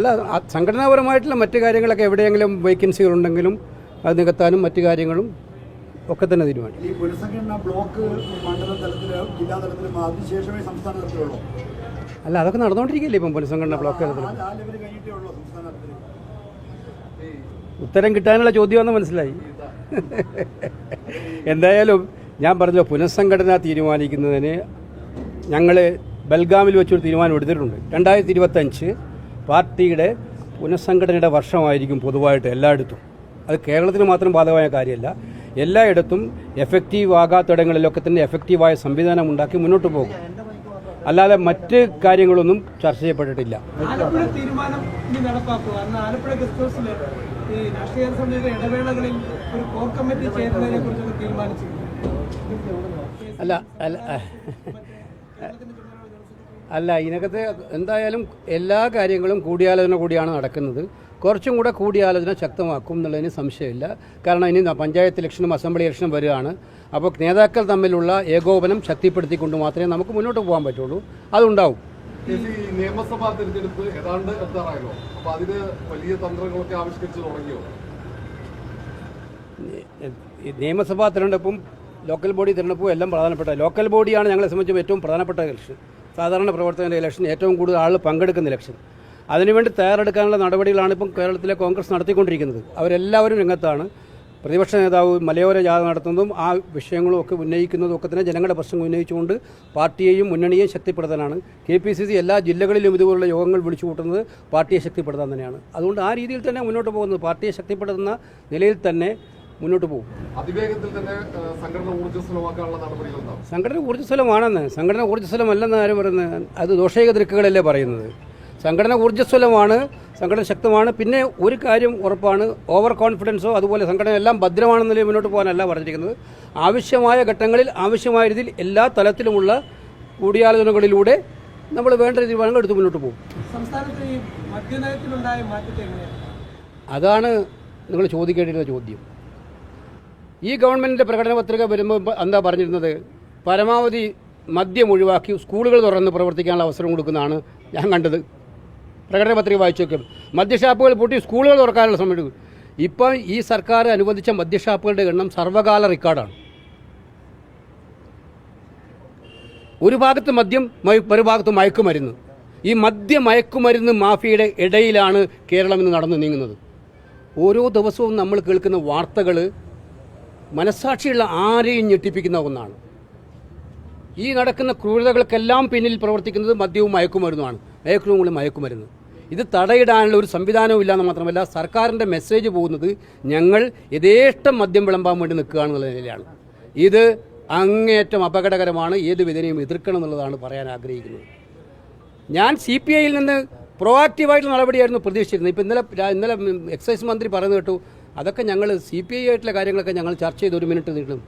അല്ല സംഘടനാപരമായിട്ടുള്ള മറ്റു കാര്യങ്ങളൊക്കെ എവിടെയെങ്കിലും വേക്കൻസികൾ ഉണ്ടെങ്കിലും അത് നികത്താനും മറ്റു കാര്യങ്ങളും ഒക്കെ തന്നെ തീരുമാനിക്കും. ഈ പുനഃസംഘടന ബ്ലോക്ക് മണ്ഡലം ജില്ലാ തലത്തിലും അതിനുശേഷമേ സംസ്ഥാന തലത്തിലുള്ളൂ. അല്ല അതൊക്കെ നടന്നുകൊണ്ടിരിക്കില്ലേ ഇപ്പം പുനഃസംഘടന ബ്ലോക്ക് തലത്തിൽ ഉത്തരം കിട്ടാനുള്ള ചോദ്യമാണെന്ന് മനസ്സിലായി. എന്തായാലും ഞാൻ പറഞ്ഞു പുനഃസംഘടന തീരുമാനിക്കുന്നതിന് ഞങ്ങൾ ബൽഗാമിൽ വെച്ചൊരു തീരുമാനം എടുത്തിട്ടുണ്ട്. രണ്ടായിരത്തി ഇരുപത്തഞ്ച് പാർട്ടിയുടെ പുനഃസംഘടനയുടെ വർഷമായിരിക്കും പൊതുവായിട്ട് എല്ലായിടത്തും. അത് കേരളത്തിന് മാത്രം ബാധകമായ കാര്യമല്ല. എല്ലായിടത്തും എഫക്റ്റീവ് ആകാത്തിടങ്ങളിലൊക്കെ തന്നെ എഫക്റ്റീവായ സംവിധാനം ഉണ്ടാക്കി മുന്നോട്ട് പോകും. അല്ലാതെ മറ്റ് കാര്യങ്ങളൊന്നും ചർച്ച ചെയ്യപ്പെട്ടിട്ടില്ല. അല്ല അല്ല അല്ല ഇതിനകത്ത് എന്തായാലും എല്ലാ കാര്യങ്ങളും കൂടിയാലോചന കൂടിയാണ് നടക്കുന്നത്. കുറച്ചും കൂടെ കൂടിയാലോചന ശക്തമാക്കും എന്നുള്ളതിന് സംശയമില്ല. കാരണം ഇനി പഞ്ചായത്ത് ഇലക്ഷനും അസംബ്ലി ഇലക്ഷനും വരികയാണ്. അപ്പോൾ നേതാക്കൾ തമ്മിലുള്ള ഏകോപനം ശക്തിപ്പെടുത്തിക്കൊണ്ട് മാത്രമേ നമുക്ക് മുന്നോട്ട് പോകാൻ പറ്റുള്ളൂ. അതുണ്ടാവും. നിയമസഭാ തിരഞ്ഞെടുപ്പ് ഏതാണ്ട് എത്താറായല്ലോ? അപ്പോൾ അതിന് വലിയ തന്ത്രങ്ങളൊക്കെ ആവിഷ്കരിച്ച് തുടങ്ങിയോ? നിയമസഭാ തിരഞ്ഞെടുപ്പും ലോക്കൽ ബോഡി തിരഞ്ഞെടുപ്പും എല്ലാം പ്രധാനപ്പെട്ട ലോക്കൽ ബോഡിയാണ് ഞങ്ങളെ സംബന്ധിച്ച് ഏറ്റവും പ്രധാനപ്പെട്ട ഇലക്ഷൻ. സാധാരണ പ്രവർത്തകന്റെ ഇലക്ഷൻ ഏറ്റവും കൂടുതൽ ആൾ പങ്കെടുക്കുന്ന ഇലക്ഷൻ. അതിനുവേണ്ടി തയ്യാറെടുക്കാനുള്ള നടപടികളാണ് ഇപ്പം കേരളത്തിലെ കോൺഗ്രസ് നടത്തിക്കൊണ്ടിരിക്കുന്നത്. അവരെല്ലാവരും രംഗത്താണ്. പ്രതിപക്ഷ നേതാവ് മലയോര ജാഥ നടത്തുന്നതും ആ വിഷയങ്ങളും ഒക്കെ ഉന്നയിക്കുന്നതും ഒക്കെ തന്നെ ജനങ്ങളുടെ പ്രശ്നങ്ങൾ ഉന്നയിച്ചുകൊണ്ട് പാർട്ടിയെയും മുന്നണിയെയും ശക്തിപ്പെടുത്താനാണ് കെ പി സി സി എല്ലാ ജില്ലകളിലും ഇതുപോലുള്ള യോഗങ്ങൾ വിളിച്ചു കൂട്ടുന്നത് പാർട്ടിയെ ശക്തിപ്പെടുത്താൻ തന്നെയാണ്. അതുകൊണ്ട് ആ രീതിയിൽ തന്നെ മുന്നോട്ട് പോകുന്നത്. പാർട്ടിയെ ശക്തിപ്പെടുത്തുന്ന നിലയിൽ തന്നെ മുന്നോട്ട് പോകും. അതിവേഗത്തിൽ തന്നെ സംഘടന ഊർജസ്വലമാക്കാനുള്ള നടപടികളുണ്ടാവും സംഘടന ഊർജസ്വലമാണെന്ന് സംഘടന ഊർജസ്വലമല്ലെന്ന് ആരും പറയുന്നത് അത് ദോഷൈക തിരക്കുകളല്ലേ പറയുന്നത്. സംഘടന ഊർജസ്വലമാണ് സംഘടന ശക്തമാണ് പിന്നെ ഒരു കാര്യം ഉറപ്പാണ് ഓവർ കോൺഫിഡൻസോ അതുപോലെ സംഘടന എല്ലാം ഭദ്രമാണെന്ന നിലയിൽ മുന്നോട്ട് പോകാനല്ല പറഞ്ഞിരിക്കുന്നത്. ആവശ്യമായ ഘട്ടങ്ങളിൽ ആവശ്യമായ രീതിയിൽ എല്ലാ തലത്തിലുമുള്ള കൂടിയാലോചനകളിലൂടെ നമ്മൾ വേണ്ട തീരുമാനങ്ങൾ എടുത്ത് മുന്നോട്ട് പോകും. സംസ്ഥാനത്ത് ഈ മദ്യനയത്തിലുണ്ടായ മാറ്റത്തെ എങ്ങനെയാണ്? അതാണ് നിങ്ങൾ ചോദിക്കേണ്ടിയിരുന്ന ചോദ്യം. ഈ ഗവൺമെന്റിന്റെ പ്രകടന പത്രിക വരുമ്പോൾ എന്താ പറഞ്ഞിരുന്നത്? പരമാവധി മദ്യം ഒഴിവാക്കി സ്കൂളുകൾ തുറന്ന് പ്രവർത്തിക്കാനുള്ള അവസരം കൊടുക്കുന്നതാണ് ഞാൻ കണ്ടത്. പ്രകടന പത്രിക വായിച്ചു നോക്കും മദ്യഷാപ്പുകൾ പൂട്ടി സ്കൂളുകൾ തുറക്കാനുള്ള സമയം ഇപ്പം ഈ സർക്കാർ അനുവദിച്ച മദ്യഷാപ്പുകളുടെ എണ്ണം സർവകാല റെക്കോർഡാണ്. ഒരു ഭാഗത്ത് മദ്യം ഒരു ഭാഗത്ത് മയക്കുമരുന്ന്. ഈ മദ്യ മയക്കുമരുന്ന് മാഫിയുടെ ഇടയിലാണ് കേരളം ഇന്ന് നടന്നു നീങ്ങുന്നത്. ഓരോ ദിവസവും നമ്മൾ കേൾക്കുന്ന വാർത്തകൾ മനസ്സാക്ഷിയുള്ള ആരെയും ഞെട്ടിപ്പിക്കുന്ന ഒന്നാണ്. ഈ നടക്കുന്ന ക്രൂരതകൾക്കെല്ലാം പിന്നിൽ പ്രവർത്തിക്കുന്നത് മദ്യവും മയക്കുമരുന്നുമാണ്. മയക്കുമരുന്ന് മയക്കുമരുന്ന്. ഇത് തടയിടാനുള്ള ഒരു സംവിധാനവും ഇല്ലാന്ന് മാത്രമല്ല സർക്കാരിന്റെ മെസ്സേജ് പോകുന്നത് ഞങ്ങൾ യഥേഷ്ടം മദ്യം വിളമ്പാൻ വേണ്ടി നിൽക്കുകയാണെന്നുള്ള നിലയിലാണ്. ഇത് അങ്ങേയറ്റം അപകടകരമാണ് ഏത് വിധനയും എതിർക്കണം എന്നുള്ളതാണ് പറയാൻ ആഗ്രഹിക്കുന്നത്. ഞാൻ സി പി ഐയിൽ നിന്ന് പ്രൊആക്റ്റീവായിട്ടുള്ള നടപടിയായിരുന്നു പ്രതീക്ഷിച്ചിരുന്നത്. ഇപ്പം ഇന്നലെ ഇന്നലെ എക്സൈസ് മന്ത്രി പറഞ്ഞു കേട്ടു അതൊക്കെ ഞങ്ങൾ സി പി ഐ ആയിട്ടുള്ള കാര്യങ്ങളൊക്കെ ഞങ്ങൾ ചർച്ച ചെയ്ത് ഒരു മിനിറ്റ് നീട്ടും.